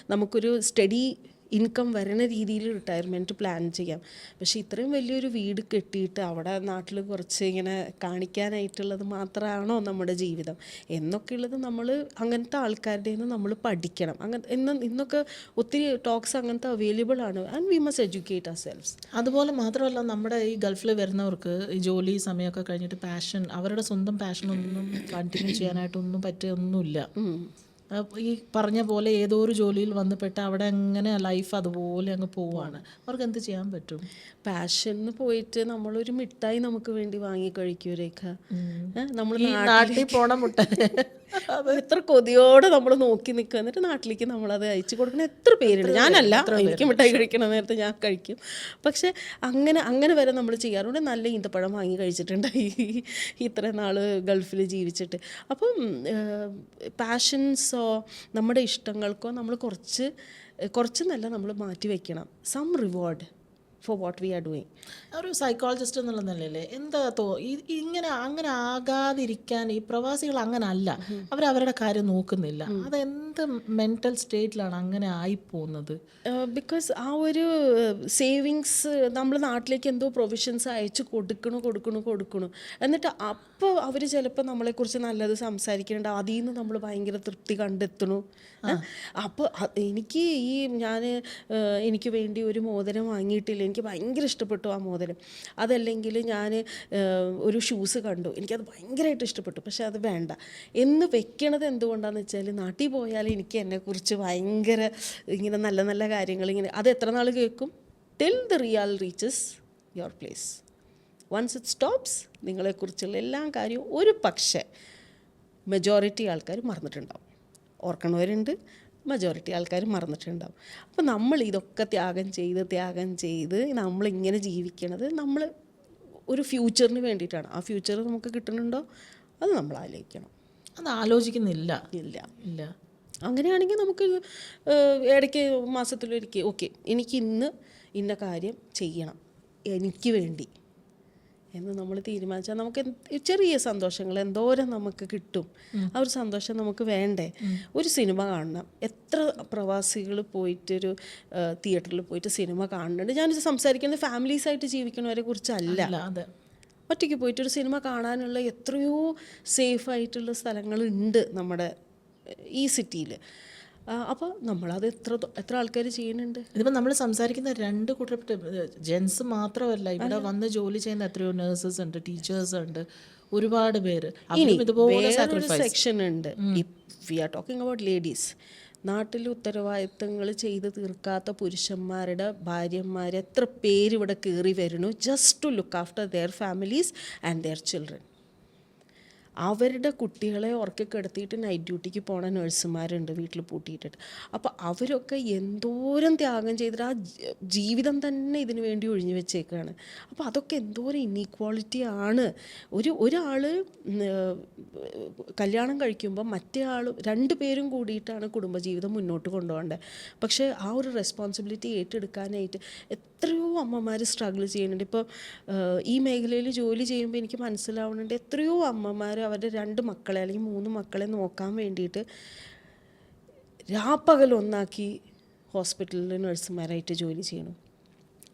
നമുക്കൊരു സ്റ്റഡി ഇൻകം വരുന്ന രീതിയിൽ റിട്ടയർമെന്റ് പ്ലാൻ ചെയ്യാം. പക്ഷേ ഇത്രയും വലിയൊരു വീട് കെട്ടിയിട്ട് അവിടെ നാട്ടിൽ കുറച്ച് ഇങ്ങനെ കാണിക്കാനായിട്ടുള്ളത് മാത്രമാണോ നമ്മുടെ ജീവിതം? എന്നൊക്കെയുള്ളത് നമ്മൾ അങ്ങനത്തെ ആൾക്കാരുടെ നിന്ന് നമ്മൾ പഠിക്കണം. അങ്ങനെ ഇന്ന് ഇന്നൊക്കെ ഒത്തിരി ടോക്സ് അങ്ങനത്തെ അവൈലബിൾ ആണ്. And we must educate ourselves അതുപോലെ മാത്രമല്ല നമ്മുടെ ഈ ഗൾഫിൽ വരുന്നവർക്ക് ഈ ജോലി സമയമൊക്കെ കഴിഞ്ഞിട്ട് പാഷൻ അവരുടെ സ്വന്തം പാഷനൊന്നും കണ്ടിന്യൂ ചെയ്യാനായിട്ടൊന്നും പറ്റിയൊന്നുമില്ല ഈ പറഞ്ഞ പോലെ ഏതോ ഒരു ജോലിയിൽ വന്നപ്പെട്ട് അവിടെ അങ്ങനെ ലൈഫ് അതുപോലെ അങ്ങ് പോവാണ്. അവർക്ക് എന്ത് ചെയ്യാൻ പറ്റും? പാഷന് പോയിട്ട് നമ്മളൊരു മിഠായി നമുക്ക് വേണ്ടി വാങ്ങി കഴിക്കൂ രേഖ. നമ്മൾ നാട്ടിൽ പോണ മുട്ട എത്ര കൊതിയോടെ നമ്മൾ നോക്കി നിൽക്കുക എന്നിട്ട് നാട്ടിലേക്ക് നമ്മളത് അയച്ചു കൊടുക്കുന്ന എത്ര പേരുണ്ട്. ഞാനല്ല. എനിക്ക് മിഠായി കഴിക്കണ നേരത്തെ ഞാൻ കഴിക്കും. പക്ഷെ അങ്ങനെ അങ്ങനെ വരെ നമ്മൾ ചെയ്യാറുണ്ട്. നല്ല ഈന്തപ്പഴം വാങ്ങി കഴിച്ചിട്ടുണ്ട് ഈ ഇത്ര നാൾ ഗൾഫിൽ ജീവിച്ചിട്ട്. അപ്പം പാഷൻസോ നമ്മുടെ ഇഷ്ടങ്ങൾക്കോ നമ്മൾ കുറച്ച് കുറച്ച് നല്ല നമ്മൾ മാറ്റി വയ്ക്കണം some reward. For what we are doing ഒരു സൈക്കോളജിസ്റ്റ് എന്നുള്ള നിലയിൽ എന്താ തോ ഇങ്ങനെ അങ്ങനെ ആകാതിരിക്കാൻ ഈ പ്രവാസികൾ അങ്ങനെ അല്ല അവർ അവരുടെ കാര്യം നോക്കുന്നില്ല. അത് എന്ത് മെന്റൽ സ്റ്റേറ്റിലാണ് അങ്ങനെ ആയി പോകുന്നത് ബിക്കോസ് ആ ഒരു സേവിങ്സ് നമ്മൾ നാട്ടിലേക്ക് എന്തോ പ്രൊവിഷൻസ് അയച്ചു കൊടുക്കണു കൊടുക്കണു കൊടുക്കണു. എന്നിട്ട് അപ്പോൾ അവർ ചിലപ്പോൾ നമ്മളെക്കുറിച്ച് നല്ലത് സംസാരിക്കുന്നുണ്ട്. അതിൽ നിന്ന് നമ്മൾ ഭയങ്കര തൃപ്തി കണ്ടെത്തണു അപ്പോൾ എനിക്ക് ഈ ഞാൻ എനിക്ക് വേണ്ടി ഒരു മോതിരം വാങ്ങിയിട്ടില്ല. എനിക്ക് ഭയങ്കര ഇഷ്ടപ്പെട്ടു ആ മോതിരം. അതല്ലെങ്കിൽ ഞാൻ ഒരു ഷൂസ് കണ്ടു. എനിക്കത് ഭയങ്കരമായിട്ട് ഇഷ്ടപ്പെട്ടു. പക്ഷേ അത് വേണ്ട. എന്ന് വെക്കണത് എന്തുകൊണ്ടാണെന്ന് വെച്ചാൽ നാട്ടിൽ പോയാൽ എനിക്ക് എന്നെക്കുറിച്ച് ഭയങ്കര ഇങ്ങനെ നല്ല നല്ല കാര്യങ്ങൾ ഇങ്ങനെ അത് എത്ര നാൾ കേൾക്കും? Till the riyal reaches your place once it stops നിങ്ങളെക്കുറിച്ചുള്ള എല്ലാ കാര്യവും ഒരു പക്ഷേ മെജോറിറ്റി ആൾക്കാർ മറന്നിട്ടുണ്ടാവും. ഓർക്കണവരുണ്ട്. മജോറിറ്റി ആൾക്കാർ മറന്നിട്ടുണ്ടാവും. അപ്പോൾ നമ്മൾ ഇതൊക്കെ ത്യാഗം ചെയ്ത് ത്യാഗം ചെയ്ത് നമ്മളിങ്ങനെ ജീവിക്കണത് നമ്മൾ ഒരു ഫ്യൂച്ചറിന് വേണ്ടിയിട്ടാണ്. ആ ഫ്യൂച്ചർ നമുക്ക് കിട്ടുന്നുണ്ടോ? അത് നമ്മൾ ആലോചിക്കണം. അത് ആലോചിക്കുന്നില്ല. ഇല്ല. ഇല്ല. അങ്ങനെയാണെങ്കിൽ നമുക്ക് ഇടയ്ക്ക് മാസത്തിലൊരിക്കൽ ഓക്കെ എനിക്ക് ഇന്ന് ഇന്ന കാര്യം ചെയ്യണം. എനിക്ക് വേണ്ടി. എന്ന് നമ്മൾ തീരുമാനിച്ചാൽ നമുക്ക് ചെറിയ സന്തോഷങ്ങൾ എന്തോരം നമുക്ക് കിട്ടും. ആ ഒരു സന്തോഷം നമുക്ക് വേണ്ടേ? ഒരു സിനിമ കാണണം. എത്ര പ്രവാസികൾ പോയിട്ടൊരു തിയേറ്ററിൽ പോയിട്ട് സിനിമ കാണുന്നുണ്ട്? ഞാനിത് സംസാരിക്കുന്നത് ഫാമിലീസായിട്ട് ജീവിക്കുന്നവരെ കുറിച്ചല്ല. ഒറ്റയ്ക്ക് പോയിട്ടൊരു സിനിമ കാണാനുള്ള എത്രയോ സേഫായിട്ടുള്ള സ്ഥലങ്ങളുണ്ട് നമ്മുടെ ഈ സിറ്റിയിൽ. അപ്പോൾ നമ്മളത് എത്ര എത്ര ആൾക്കാർ ചെയ്യുന്നുണ്ട്? ഇതിപ്പോൾ നമ്മൾ സംസാരിക്കുന്ന രണ്ട് കൂട്ടപ്പെട്ട ജെൻസ് മാത്രമല്ല. ഇവിടെ വന്ന് ജോലി ചെയ്യുന്ന എത്രയോ നേഴ്സസ് ഉണ്ട് ടീച്ചേഴ്സ് ഉണ്ട് ഒരുപാട് പേര്. ഇതുപോലെ സെക്ഷൻ ഉണ്ട്. We are talking about ladies നാട്ടിൽ ഉത്തരവാദിത്തങ്ങൾ ചെയ്ത് തീർക്കാത്ത പുരുഷന്മാരുടെ ഭാര്യമാർ എത്ര പേര് ഇവിടെ കയറി വരുന്നു? Just to look after their families and their children അവരുടെ കുട്ടികളെ ഉറക്കിക്കെടുത്തിയിട്ട് കിടത്തിയിട്ട് നൈറ്റ് ഡ്യൂട്ടിക്ക് പോണ നഴ്സുമാരുണ്ട് വീട്ടിൽ പൂട്ടിയിട്ടിട്ട്. അപ്പോൾ അവരൊക്കെ എന്തോരം ത്യാഗം ചെയ്തിട്ട് ആ ജീവിതം തന്നെ ഇതിനു വേണ്ടി ഒഴിഞ്ഞു വെച്ചേക്കാണ്. അപ്പോൾ അതൊക്കെ എന്തോരം ഇന്നീക്വാളിറ്റി ആണ്. ഒരു ഒരാൾ കല്യാണം കഴിക്കുമ്പോൾ മറ്റേ ആൾ രണ്ട് പേരും കൂടിയിട്ടാണ് കുടുംബജീവിതം മുന്നോട്ട് കൊണ്ടുപോകേണ്ടത് പക്ഷേ ആ ഒരു റെസ്പോൺസിബിലിറ്റി ഏറ്റെടുക്കാനായിട്ട് എത്രയോ അമ്മമാർ സ്ട്രഗിൾ ചെയ്യുന്നുണ്ട്. ഇപ്പോൾ ഈ മേഖലയിൽ ജോലി ചെയ്യുമ്പോൾ എനിക്ക് മനസ്സിലാവുന്നുണ്ട് എത്രയോ അമ്മമാർ അവരുടെ രണ്ട് മക്കളെ അല്ലെങ്കിൽ മൂന്ന് മക്കളെ നോക്കാൻ വേണ്ടിയിട്ട് രാപ്പകൽ ഒന്നാക്കി ഹോസ്പിറ്റലിൽ നഴ്സുമാരായിട്ട് ജോലി ചെയ്യണം.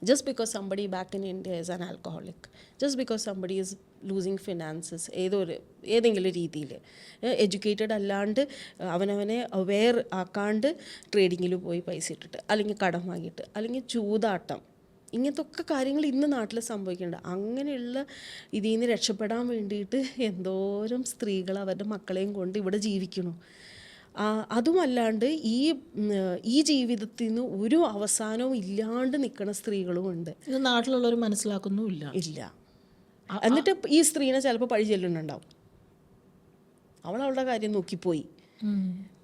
Just because somebody back in India is an alcoholic just because somebody is losing finances ഒരു ഏതെങ്കിലും രീതിയിൽ എഡ്യൂക്കേറ്റഡ് അല്ലാണ്ട് അവനവനെ അവെയർ ആക്കാണ്ട് ട്രേഡിങ്ങിൽ പോയി പൈസ ഇട്ടിട്ട് അല്ലെങ്കിൽ കടം വാങ്ങിയിട്ട് അല്ലെങ്കിൽ ചൂതാട്ടം. ഇങ്ങനത്തെ ഒക്കെ കാര്യങ്ങൾ ഇന്ന് നാട്ടിൽ സംഭവിക്കുന്നുണ്ട്. അങ്ങനെയുള്ള ഇതിൽ നിന്ന് രക്ഷപ്പെടാൻ വേണ്ടിയിട്ട് എന്തോരം സ്ത്രീകൾ അവരുടെ മക്കളെയും കൊണ്ട് ഇവിടെ ജീവിക്കണം ആ, അതുമല്ലാണ്ട് ഈ ഈ ജീവിതത്തിൽ നിന്ന് ഒരു അവസാനവും ഇല്ലാണ്ട് നിൽക്കുന്ന സ്ത്രീകളും ഉണ്ട്. ഇത് നാട്ടിലുള്ളവർ മനസ്സിലാക്കുന്നുമില്ല. ഇല്ല. എന്നിട്ട് ഈ സ്ത്രീനെ ചിലപ്പോൾ പഴി ചെല്ലുന്നുണ്ടാവും അവൾ അവളുടെ കാര്യം നോക്കിപ്പോയി.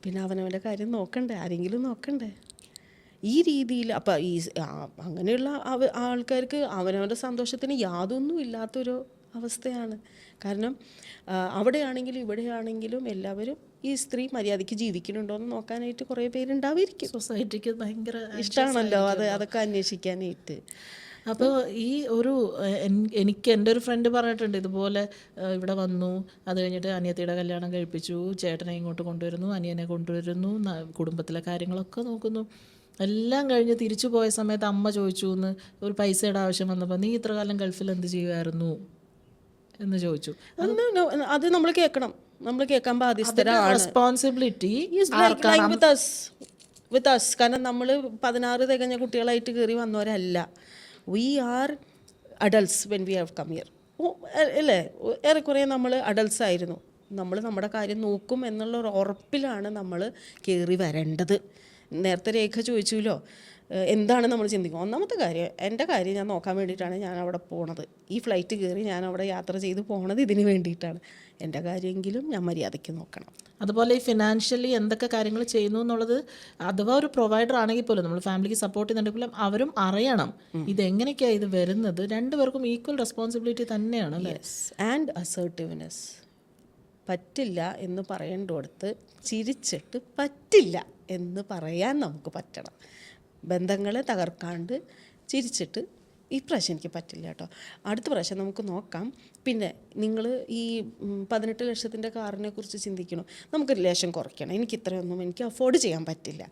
പിന്നെ അവനവന്റെ കാര്യം നോക്കണ്ടേ? ആരെങ്കിലും നോക്കണ്ടേ? ഈ രീതിയിൽ അപ്പം ഈ അങ്ങനെയുള്ള ആൾക്കാർക്ക് അവനവന്റെ സന്തോഷത്തിന് യാതൊന്നും ഇല്ലാത്തൊരു അവസ്ഥയാണ്. കാരണം അവിടെയാണെങ്കിലും ഇവിടെയാണെങ്കിലും എല്ലാവരും ഈ സ്ത്രീ മര്യാദയ്ക്ക് ജീവിക്കുന്നുണ്ടോ എന്ന് നോക്കാനായിട്ട് കുറേ പേരുണ്ടാവുമായിരിക്കും. സൊസൈറ്റിക്ക് ഭയങ്കര ഇഷ്ടമാണല്ലോ അത് അതൊക്കെ അന്വേഷിക്കാനായിട്ട്. അപ്പോൾ ഈ ഒരു എനിക്ക് എന്റെ ഒരു ഫ്രണ്ട് പറഞ്ഞിട്ടുണ്ട് ഇതുപോലെ ഇവിടെ വന്നു. അത് കഴിഞ്ഞിട്ട് അനിയത്തിയുടെ കല്യാണം കഴിപ്പിച്ചു. ചേട്ടനെ ഇങ്ങോട്ട് കൊണ്ടുവരുന്നു അനിയനെ കൊണ്ടുവരുന്നു കുടുംബത്തിലെ കാര്യങ്ങളൊക്കെ നോക്കുന്നു. എല്ലാം കഴിഞ്ഞ് തിരിച്ചു പോയ സമയത്ത് അമ്മ ചോദിച്ചു എന്ന് ഒരു പൈസയുടെ ആവശ്യം വന്നപ്പോൾ നീ ഇത്ര കാലം ഗൾഫിൽ എന്ത് ചെയ്യുമായിരുന്നു എന്ന് ചോദിച്ചു. അത് നമ്മൾ കേൾക്കണം. നമ്മൾ കേൾക്കാൻ ബാധ്യസ്ഥരാണ്. Responsibility with us with us കാരണം നമ്മൾ പതിനാറ് തികഞ്ഞ കുട്ടികളായിട്ട് കയറി വന്നവരല്ല. We are adults when we have come here അല്ലേ? ഏറെക്കുറെ നമ്മൾ അഡൾട്ട്സ് ആയിരുന്നു. നമ്മൾ നമ്മുടെ കാര്യം നോക്കും എന്നുള്ള ഒരു ഉറപ്പിലാണ് നമ്മൾ കയറി വരേണ്ടത്. നേരത്തെ രേഖ ചോദിച്ചുല്ലോ. എന്താണ് നമ്മൾ ചിന്തിക്കുക ഒന്നാമത്തെ കാര്യം എന്റെ കാര്യം ഞാൻ നോക്കാൻ വേണ്ടിയിട്ടാണ് ഞാൻ അവിടെ പോണത്. ഈ ഫ്ലൈറ്റ് കയറി ഞാൻ അവിടെ യാത്ര ചെയ്ത് പോണത് ഇതിന് വേണ്ടിയിട്ടാണ്. എന്റെ കാര്യമെങ്കിലും ഞാൻ മര്യാദയ്ക്ക് നോക്കണം. അതുപോലെ ഈ ഫിനാൻഷ്യലി എന്തൊക്കെ കാര്യങ്ങൾ ചെയ്യുന്നു എന്നുള്ളത് അഥവാ ഒരു പ്രൊവൈഡർ ആണെങ്കിൽ പോലും നമ്മൾ ഫാമിലിക്ക് സപ്പോർട്ട് ചെയ്യുന്നുണ്ടെങ്കിൽ പോലും അവരും അറിയണം ഇത് എങ്ങനെയൊക്കെയാണ് ഇത് വരുന്നത്. രണ്ടുപേർക്കും ഈക്വൽ റെസ്പോൺസിബിലിറ്റി തന്നെയാണ് അല്ലേ? ആൻഡ് അസേർട്ടീവ്നെസ് പറ്റില്ല എന്ന് പറയേണ്ടടുത്ത് ചിരിച്ചിട്ട് പറ്റില്ല എന്ന് പറയാൻ നമുക്ക് പറ്റണം. ബന്ധങ്ങളെ തകർക്കാണ്ട് ചിരിച്ചിട്ട് ഈ പ്രാവശ്യം എനിക്ക് പറ്റില്ല കേട്ടോ. അടുത്ത പ്രാവശ്യം നമുക്ക് നോക്കാം. പിന്നെ നിങ്ങൾ ഈ പതിനെട്ട് ലക്ഷത്തിന്റെ കാറിനെ കുറിച്ച് ചിന്തിക്കണം? നമുക്ക് ലേശം കുറയ്ക്കണം. എനിക്ക് ഇത്രയൊന്നും എനിക്ക് അഫോർഡ് ചെയ്യാൻ പറ്റില്ല.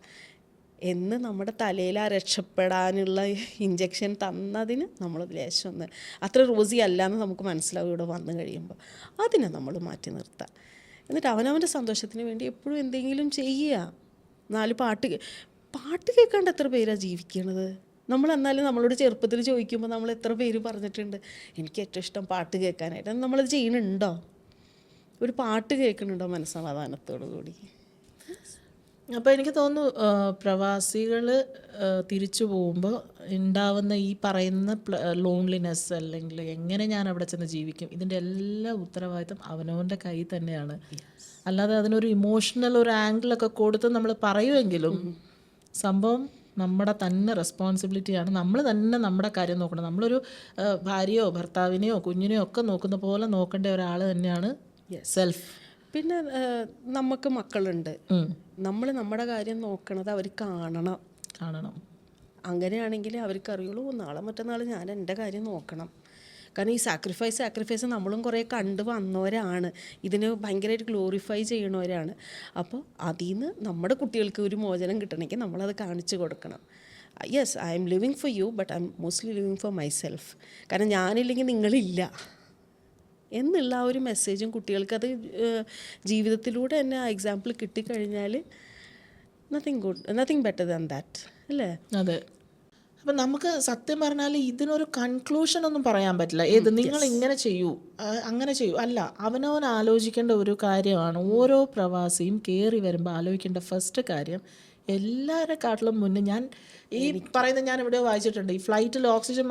എന്ന് നമ്മുടെ തലയിൽ ആ രക്ഷപ്പെടാനുള്ള ഇഞ്ചക്ഷൻ തന്നതിന് നമ്മൾ ലേശം ഒന്ന് അത്ര റോസി അല്ല എന്ന് നമുക്ക് മനസ്സിലാവും ഇവിടെ വന്നു കഴിയുമ്പോൾ. അതിനെ നമ്മൾ മാറ്റി നിർത്താം. എന്നിട്ട് അവനവന്റെ സന്തോഷത്തിന് വേണ്ടി എപ്പോഴും എന്തെങ്കിലും ചെയ്യുക. നാല് പാട്ട് പാട്ട് കേൾക്കാണ്ട് എത്ര പേരാണ് ജീവിക്കണത്? നമ്മൾ എന്നാലും നമ്മളോട് ചെറുപ്പത്തിൽ ചോദിക്കുമ്പോൾ നമ്മൾ എത്ര പേര് പറഞ്ഞിട്ടുണ്ട്? എനിക്ക് ഏറ്റവും ഇഷ്ടം പാട്ട് കേൾക്കാനായിട്ട്. നമ്മളത് ചെയ്യണുണ്ടോ ഒരു പാട്ട് കേൾക്കുന്നുണ്ടോ മനസ്സമാധാനത്തോടു കൂടി അപ്പോൾ എനിക്ക് തോന്നുന്നു പ്രവാസികൾ തിരിച്ചു പോകുമ്പോൾ ഉണ്ടാവുന്ന ഈ പറയുന്ന ലോൺലിനെസ് അല്ലെങ്കിൽ എങ്ങനെ ഞാൻ അവിടെ ചെന്ന് ജീവിക്കും? ഇതിന്റെ എല്ലാ ഉത്തരവാദിത്തം അവനവന്റെ കയ്യിൽ തന്നെയാണ്. അല്ലാതെ അതിനൊരു ഇമോഷണൽ ഒരു ആംഗിളൊക്കെ കൊടുത്ത് നമ്മൾ പറയുമെങ്കിലും സംഭവം നമ്മുടെ തന്നെ റെസ്പോൺസിബിലിറ്റിയാണ് നമ്മൾ തന്നെ നമ്മുടെ കാര്യം നോക്കണം. നമ്മളൊരു ഭാര്യയോ ഭർത്താവിനെയോ കുഞ്ഞിനെയോ ഒക്കെ നോക്കുന്ന പോലെ നോക്കേണ്ട ഒരാൾ തന്നെയാണ് സെൽഫ് പിന്നെ നമുക്ക് മക്കളുണ്ട്. നമ്മൾ നമ്മുടെ കാര്യം നോക്കണത് അവർ കാണണം. കാണണം. അങ്ങനെയാണെങ്കിൽ അവർക്ക് അറിയുള്ളൂ നാളെ മറ്റന്നാൾ ഞാൻ എന്റെ കാര്യം നോക്കണം. കാരണം ഈ സാക്രിഫൈസ് സാക്രിഫൈസ് നമ്മളും കുറേ കണ്ടു വന്നവരാണ്. ഇതിന് ഭയങ്കരമായിട്ട് ഗ്ലോറിഫൈ ചെയ്യണവരാണ്. അപ്പോൾ അതിൽ നിന്ന് നമ്മുടെ കുട്ടികൾക്ക് ഒരു മോചനം കിട്ടണമെങ്കിൽ നമ്മളത് കാണിച്ചു കൊടുക്കണം. Yes I'm living for you but I'm mostly living for myself കാരണം ഞാനില്ലെങ്കിൽ നിങ്ങളില്ല. എന്നുള്ള ആ ഒരു മെസ്സേജും കുട്ടികൾക്കത് ജീവിതത്തിലൂടെ തന്നെ ആ എക്സാമ്പിൾ കിട്ടിക്കഴിഞ്ഞാൽ nothing good nothing better than that അല്ലേ? അതെ. അപ്പം നമുക്ക് സത്യം പറഞ്ഞാൽ ഇതിനൊരു കൺക്ലൂഷൻ ഒന്നും പറയാൻ പറ്റില്ല. ഏത് നിങ്ങൾ ഇങ്ങനെ ചെയ്യൂ അങ്ങനെ ചെയ്യൂ. അല്ല അവനവൻ ആലോചിക്കേണ്ട ഒരു കാര്യമാണ് ഓരോ പ്രവാസിയും കയറി വരുമ്പോൾ ആലോചിക്കേണ്ട ഫസ്റ്റ് കാര്യം എല്ലാവരെക്കാട്ടിലും മുന്നേ ഞാൻ ഈ പറയുന്ന ഞാൻ ഇവിടെ വായിച്ചിട്ടുണ്ട്. ഈ ഫ്ലൈറ്റിൽ ഓക്സിജൻ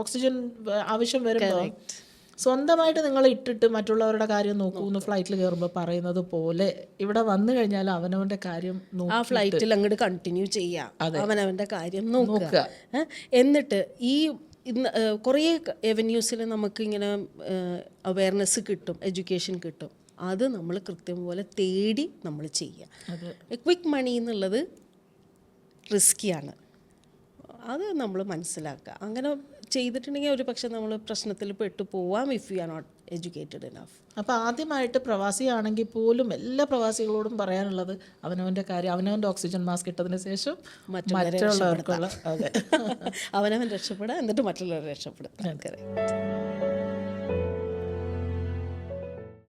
ഓക്സിജൻ ആവശ്യം വരുമ്പോൾ സ്വന്തമായിട്ട് നിങ്ങൾ ഇട്ടിട്ട് മറ്റുള്ളവരുടെ കാര്യം നോക്കൂന്ന് ഫ്ലൈറ്റിൽ കയറുമ്പോൾ പറയുന്നത് പോലെ ഇവിടെ വന്നു കഴിഞ്ഞാൽ അവനവന്റെ കാര്യം ആ ഫ്ലൈറ്റിൽ അങ്ങോട്ട് കണ്ടിന്യൂ ചെയ്യാം. അവനവന്റെ കാര്യം നോക്കുക. നോക്കുക. എന്നിട്ട് ഈ ഇന്ന് കുറേ എവന്യൂസിൽ നമുക്ക് ഇങ്ങനെ അവയർനെസ് കിട്ടും എഡ്യൂക്കേഷൻ കിട്ടും. അത് നമ്മൾ കൃത്യം പോലെ തേടി നമ്മൾ ചെയ്യുക ക്വിക്ക് മണി എന്നുള്ളത് റിസ്ക്കിയാണ് അത് നമ്മൾ മനസ്സിലാക്കുക. അങ്ങനെ ചെയ്തിട്ടുണ്ടെങ്കിൽ ഒരു പക്ഷെ നമ്മൾ പ്രശ്നത്തിൽ പെട്ടു പോവാം if you are not educated enough അപ്പോൾ ആദ്യമായിട്ട് പ്രവാസിയാണെങ്കിൽ പോലും എല്ലാ പ്രവാസികളോടും പറയാനുള്ളത് അവനവന്റെ കാര്യം അവനവന്റെ ഓക്സിജൻ മാസ്ക് ഇട്ടതിന് ശേഷം മറ്റുള്ളവർക്കുള്ള അതെ. അവനവൻ രക്ഷപ്പെടുക എന്നിട്ട് മറ്റുള്ളവരെ രക്ഷപ്പെടുക